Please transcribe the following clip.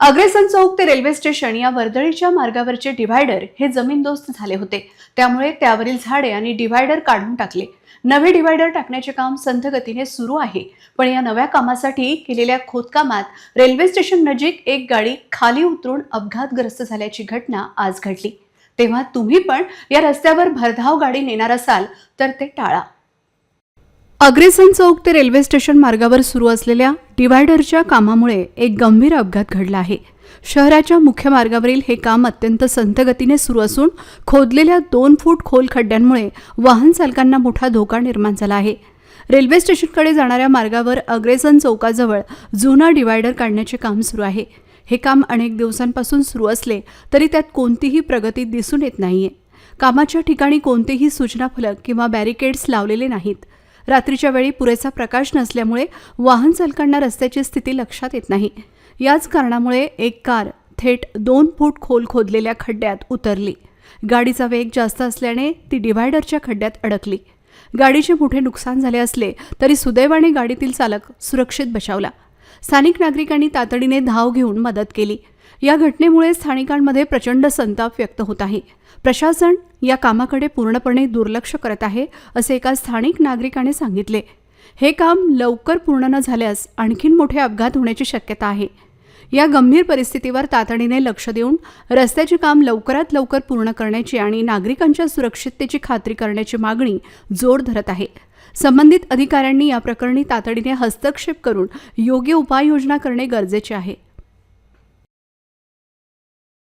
Aggression चौक ते railway station या वर्दळीच्या मार्गावरचे डिव्हायडर हे जमीनदोस्त झाले होते. त्यामुळे त्यावरील झाडे आणि डिव्हायडर काढून टाकले. नवे डिव्हायडर टाकण्याचे काम संथ गतीने सुरू आहे. पण या नव्या कामासाठी केलेल्या खोदकामात रेल्वे स्टेशन नजीक एक गाडी खाली उतरून अपघातग्रस्त झाल्याची घटना आज घडली. तेव्हा तुम्ही पण या रस्त्यावर भरधाव गाडी नेणार असाल तर ते टाळा. अग्रेसन चौक ते रेल्वे स्टेशन मार्गावर सुरू असलेल्या डिव्हायडरच्या कामामुळे एक गंभीर अपघात घडला आहे. शहराच्या मुख्य मार्गावरील हे काम अत्यंत संथ गतीने सुरू असून खोदलेल्या दोन फूट खोल खड्ड्यांमुळे वाहन चालकांना मोठा धोका निर्माण झाला आहे. रेल्वे स्टेशनकडे जाणाऱ्या मार्गावर अग्रेसन चौकाजवळ जुना डिव्हायडर काढण्याचे काम सुरू आहे. हे काम अनेक दिवसांपासून सुरू असले तरी त्यात कोणतीही प्रगती दिसून येत नाहीये. कामाच्या ठिकाणी कोणतेही सूचना फलक किंवा बॅरिकेड्स लावलेले नाहीत. रात्रीच्या वेळी पुरेसा प्रकाश नसल्यामुळे वाहन चालकांना रस्त्याची स्थिती लक्षात येत नाही. याच कारणामुळे एक कार थेट दोन फूट खोल खोदलेल्या खड्ड्यात उतरली. गाडीचा वेग जास्त असल्याने ती डिव्हायडरच्या खड्ड्यात अडकली. गाडीचे मोठे नुकसान झाले असले तरी सुदैवाने गाडीतील चालक सुरक्षित बचावला. स्थानिक नागरिकांनी तातडीने धाव घेऊन मदत केली. या घटनेमुळे स्थानिकांमध्ये प्रचंड संताप व्यक्त होत आहे. प्रशासन या कामाकडे पूर्णपणे दुर्लक्ष करत आहे असे एका स्थानिक नागरिकाने सांगितले. हे काम लवकर पूर्ण न झाल्यास आणखीन मोठे अपघात होण्याची शक्यता आहे. या गंभीर परिस्थितीवर तातडीने लक्ष देऊन रस्त्याचे काम लवकरात लवकर पूर्ण करण्याची आणि नागरिकांच्या सुरक्षिततेची खात्री करण्याची मागणी जोर धरत आहे. संबंधित अधिकाऱ्यांनी या प्रकरणी तातडीने हस्तक्षेप करून योग्य उपाययोजना करणे गरजेचे आहे.